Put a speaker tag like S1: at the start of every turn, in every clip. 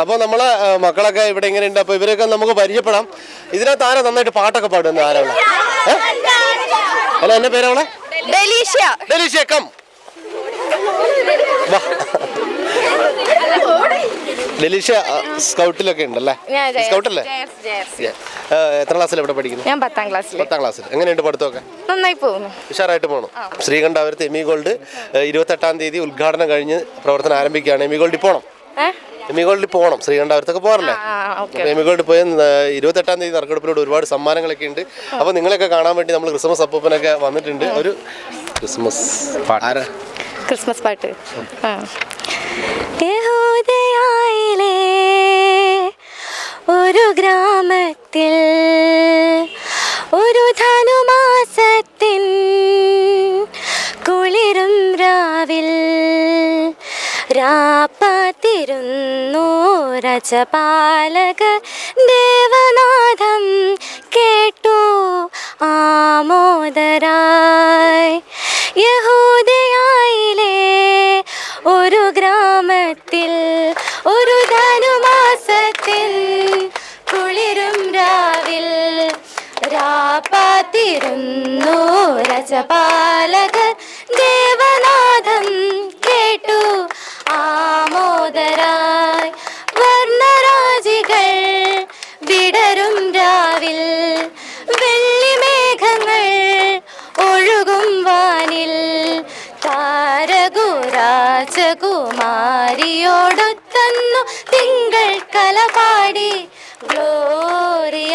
S1: അപ്പോൾ നമ്മളെ മക്കളൊക്കെ ഇവിടെ ഇങ്ങനെ ഉണ്ട് അപ്പോൾ ഇവരൊക്കെ നമുക്ക് പരിചയപ്പെടാം. ഇതിനകത്ത് ആരാ നന്നായിട്ട് പാട്ടൊക്കെ പാടുന്ന ആരാണ്? അല്ല എന്നെ പേരാണ്?
S2: ഡെലീഷ്യ.
S1: Delicia come. വാ. ഡെലീഷ്യ സ്കൗട്ടിലൊക്കെ ഉണ്ടല്ലേ? സ്കൗട്ടല്ലേ? എത്ര ക്ലാസ്സിൽ ഇവിടെ പഠിക്കുന്നു
S2: ഞാൻ പത്താം ക്ലാസ്സിൽ
S1: പത്താം ക്ലാസ്സിൽ എങ്ങനെയുണ്ട് പഠിത്തമൊക്കെ?
S2: നന്നായി പോകുന്നു.
S1: ഉഷാറായിട്ട് പോകണം ശ്രീകണ്ഠാപുരത്ത് എമി ഗോൾഡ് ഇരുപത്തെട്ടാം തീയതി ഉദ്ഘാടനം കഴിഞ്ഞ് പ്രവർത്തനം ആരംഭിക്കുകയാണ്. എമി ഗോൾഡിൽ പോകണം
S2: ഏ?
S1: എമി ഗോൾഡിൽ പോകണം ശ്രീകണ്ഠാപുരത്തൊക്കെ പോകാറില്ലേ?
S2: ആ ഓക്കെ.
S1: അപ്പോൾ എമി ഗോൾഡിൽ പോയി ഇരുപത്തെട്ടാം തീയതി നറുക്കെടുപ്പിലൂടെ ഒരുപാട് സമ്മാനങ്ങളൊക്കെ ഉണ്ട്. അപ്പോൾ നിങ്ങളെയൊക്കെ കാണാൻ വേണ്ടി നമ്മൾ ക്രിസ്മസ് അപ്പൂപ്പനൊക്കെ വന്നിട്ടുണ്ട്. ഒരു ക്രിസ്മസ്
S2: ക്രിസ്മസ് പാട്ട്. ഒരു ഗ്രാമത്തിൽ ഒരു ധനുമാസത്തിൻ കുളിരും രാവിൽ രാപ്പാത്തിരുന്നു രജപാലക ദേവനാഥം കേട്ടു ആമോദരായി. യഹൂദയായിലെ താരകുരാജകുമാരിയോടൊത്തന്നു തിങ്കൾ കലപാടി ഗ്ലോറിയ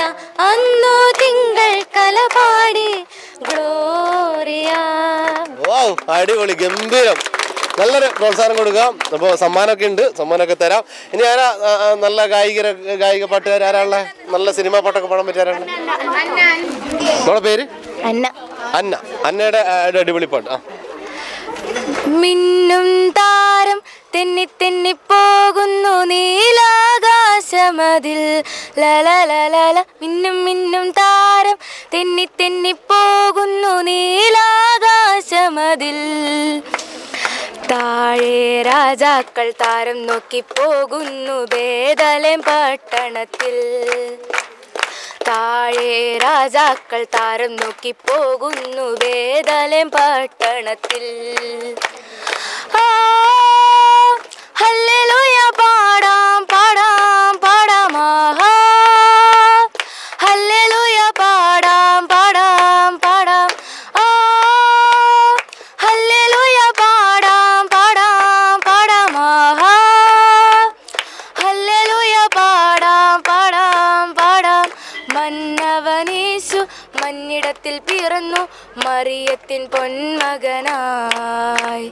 S2: അന്നു തിങ്കൾ കലപാടി ഗ്ലോറിയ.
S1: അടിപൊളി ഗംഭീരം. നല്ലൊരു പ്രോത്സാഹനം കൊടുക്കാം. അപ്പോൾ സമ്മാനമൊക്കെ ഉണ്ട് സമ്മാനമൊക്കെ തരാം. ഇനി ആരാ നല്ല ഗായിക ഗായിക പാട്ടുകാർ ആരാളെ നല്ല സിനിമാ പാട്ടൊക്കെ പാടാൻ പറ്റിയാരാണ് നമ്മളെ പേര്?
S2: അന്ന.
S1: അന്ന. അന്നയുടെ അടിപൊളി പാട്ട്. ആ.
S2: മിന്നും താരം തെന്നി തെന്നി പോകുന്നു നീലാകാശമതിൽ. ലലലലല മിന്നും മിന്നും താരം തെന്നി തെന്നി പോകുന്നു നീലാകാശമതിൽ. താഴെ രാജാക്കൾ താരം നോക്കി പോകുന്നു ഭേദലം പട്ടണത്തിൽ. താഴെ രാജാക്കൾ താരം നോക്കി പോകുന്നു വേദലം പട്ടണത്തിൽ. മന്നവനീശു മന്നിടത്തിൽ പിറന്നു മറിയത്തിൻ പൊന്മകനായി.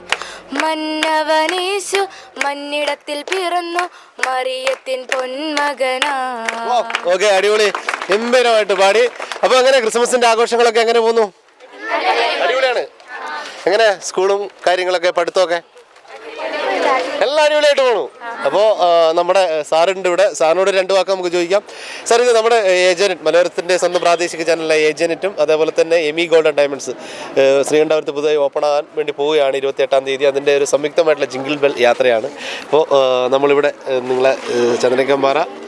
S2: മന്നവനേശു മന്നിടത്തിൽ പിറന്നു മറിയത്തിൻ പൊന്മകനായി.
S1: അടിപൊളി. ഗംഭീരമായിട്ട് പാടി. അപ്പൊ അങ്ങനെ ക്രിസ്മസിന്റെ ആഘോഷങ്ങളൊക്കെ എങ്ങനെ പോന്നു അടിപൊളിയാണ്. എങ്ങനെ? സ്കൂളും കാര്യങ്ങളൊക്കെ പഠിത്തമൊക്കെ? എല്ലാം അടിപൊളിയായിട്ട് പോണു. അപ്പോൾ നമ്മുടെ സാറുണ്ട് ഇവിടെ. സാറിനോട് രണ്ട് വാക്ക് നമുക്ക് ചോദിക്കാം. സാർ ഇത് നമ്മുടെ ഏജന്റ് മലയാളത്തിന്റെ സ്വന്തം പ്രാദേശിക ചാനലിലെ ഏജന്റും അതേപോലെ തന്നെ എമി ഗോൾഡൻ ഡയമണ്ട്സ് ശ്രീകണ്ഠാപുരത്ത് പുതുതായി ഓപ്പൺ ആകാൻ വേണ്ടി പോവുകയാണ് ഇരുപത്തി എട്ടാം തീയതി. അതിന്റെ ഒരു സംയുക്തമായിട്ടുള്ള ജിങ്കിൾ ബെൽ യാത്രയാണ്. അപ്പോൾ നമ്മളിവിടെ നിങ്ങളെ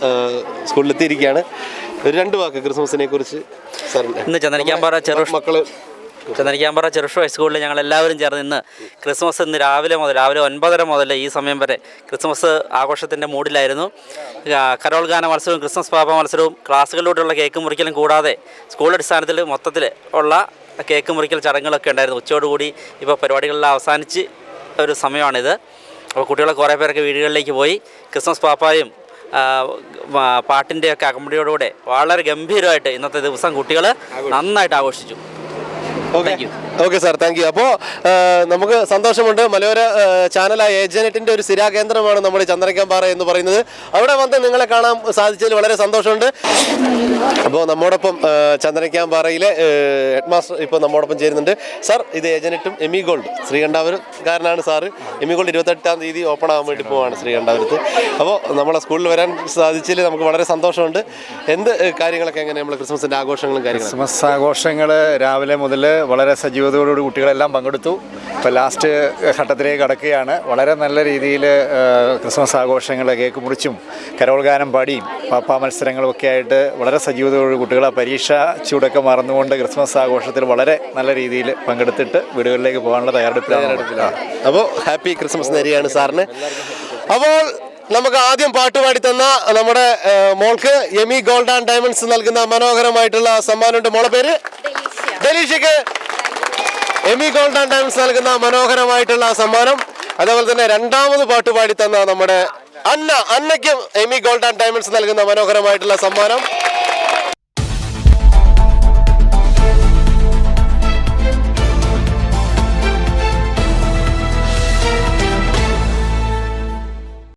S1: ഏഹ്, സ്കൂളിലെത്തിയിരിക്കുകയാണ്. ഒരു രണ്ട് വാക്ക് ക്രിസ്മസിനെ കുറിച്ച് സാറിന്റെ
S3: ഇന്ന് ചന്ദനിക്കാമ്പാറ ചെറു
S1: മക്കൾ
S3: ചന്ദനിക്കാമ്പാറ ചെറുഷ ഹൈസ്കൂളിൽ ഞങ്ങൾ എല്ലാവരും ചേർന്ന് ഇന്ന് ക്രിസ്മസ് ഇന്ന് രാവിലെ മുതൽ രാവിലെ ഒൻപതര മുതൽ ഈ സമയം വരെ ക്രിസ്മസ് ആഘോഷത്തിന്റെ മൂഡിലായിരുന്നു കരോൾ ഗാന മത്സരവും ക്രിസ്മസ് പാപ മത്സരവും ക്ലാസ്സുകളിലൂടെയുള്ള കേക്ക് മുറിക്കലും കൂടാതെ സ്കൂൾ അടിസ്ഥാനത്തിൽ മൊത്തത്തിൽ ഉള്ള കേക്ക് മുറിക്കൽ ചടങ്ങുകളൊക്കെ ഉണ്ടായിരുന്നു. ഉച്ചയോടുകൂടി ഇപ്പോൾ പരിപാടികളെല്ലാം അവസാനിച്ച് ഒരു സമയമാണിത്. അപ്പോൾ കുട്ടികളെ കുറേ പേരൊക്കെ വീടുകളിലേക്ക് പോയി ക്രിസ്മസ് പാപ്പായും പാട്ടിന്റെയൊക്കെ അകമ്പടിയോടുകൂടെ വളരെ ഗംഭീരമായിട്ട് ഇന്നത്തെ ദിവസം കുട്ടികൾ നന്നായിട്ട് ആഘോഷിച്ചു.
S1: Okay okay sir thank you അപ്പോൾ നമുക്ക് സന്തോഷമുണ്ട്. മലയോര ചാനലായ ഏജനറ്റിന്റെ ഒരു സ്ഥിരാകേന്ദ്രമാണ് നമ്മുടെ ചന്ദ്രക്കാമ്പാറ എന്ന് പറയുന്നത്. അവിടെ വന്ന് നിങ്ങളെ കാണാൻ സാധിച്ചതിൽ വളരെ സന്തോഷമുണ്ട്. അപ്പോൾ നമ്മോടൊപ്പം ചന്ദ്രക്കാമ്പാറയിലെ ഹെഡ് മാസ്റ്റർ ഇപ്പോൾ നമ്മോടൊപ്പം ചേരുന്നുണ്ട്. സാർ ഇത് ഏജനറ്റും എമി ഗോൾഡ് ശ്രീകണ്ഠാപുരക്കാരനാണ് സാറ്. എമി ഗോൾഡ് ഇരുപത്തെട്ടാം തീയതി ഓപ്പൺ ആകാൻ വേണ്ടി പോവാണ് ശ്രീകണ്ഠാപുരത്ത്. അപ്പോൾ നമ്മളെ സ്കൂളിൽ വരാൻ സാധിച്ചതിൽ നമുക്ക് വളരെ സന്തോഷമുണ്ട്. എന്ത് കാര്യങ്ങളൊക്കെ എങ്ങനെ നമ്മൾ ക്രിസ്മസിന്റെ ആഘോഷങ്ങളും കാര്യങ്ങളും?
S4: ക്രിസ്മസ് ആഘോഷങ്ങൾ രാവിലെ മുതൽ വളരെ സജീവതയോടുകൂടി കുട്ടികളെല്ലാം പങ്കെടുത്തു. ഇപ്പോൾ ലാസ്റ്റ് ഘട്ടത്തിലേക്ക് കടക്കുകയാണ്. വളരെ നല്ല രീതിയിൽ ക്രിസ്മസ് ആഘോഷങ്ങൾ കേക്ക് മുറിച്ചും കരോൾ ഗാനം പാടിയും പാപ്പാ മത്സരങ്ങളും ഒക്കെ ആയിട്ട് വളരെ സജീവതയോടുകൂടി കുട്ടികളെ പരീക്ഷ ചൂടൊക്കെ മറന്നുകൊണ്ട് ക്രിസ്മസ് ആഘോഷത്തിൽ വളരെ നല്ല രീതിയിൽ പങ്കെടുത്തിട്ട് വീടുകളിലേക്ക് പോകാനുള്ള തയ്യാറെടുപ്പിലാണ്
S1: അപ്പോൾ ഹാപ്പി ക്രിസ്മസ് നേരെയാണ് സാറിന്. അപ്പോൾ നമുക്ക് ആദ്യം പാട്ടുപാടി തന്ന നമ്മുടെ മോൾക്ക് എമി ഗോൾഡ് ആൻഡ് ഡയമണ്ട്സ് നൽകുന്ന മനോഹരമായിട്ടുള്ള സമ്മാനമുണ്ട്. മോളെ പേര്? ഡെലീഷയ്ക്ക് എമി ഗോൾഡ് ആൻഡ് നൽകുന്ന മനോഹരമായിട്ടുള്ള സമ്മാനം. അതേപോലെ തന്നെ രണ്ടാമത് പാട്ട് പാടി തന്ന നമ്മുടെ അന്ന അന്നയ്ക്കും എമി ഗോൾഡ് ആൻഡ് നൽകുന്ന മനോഹരമായിട്ടുള്ള സമ്മാനം.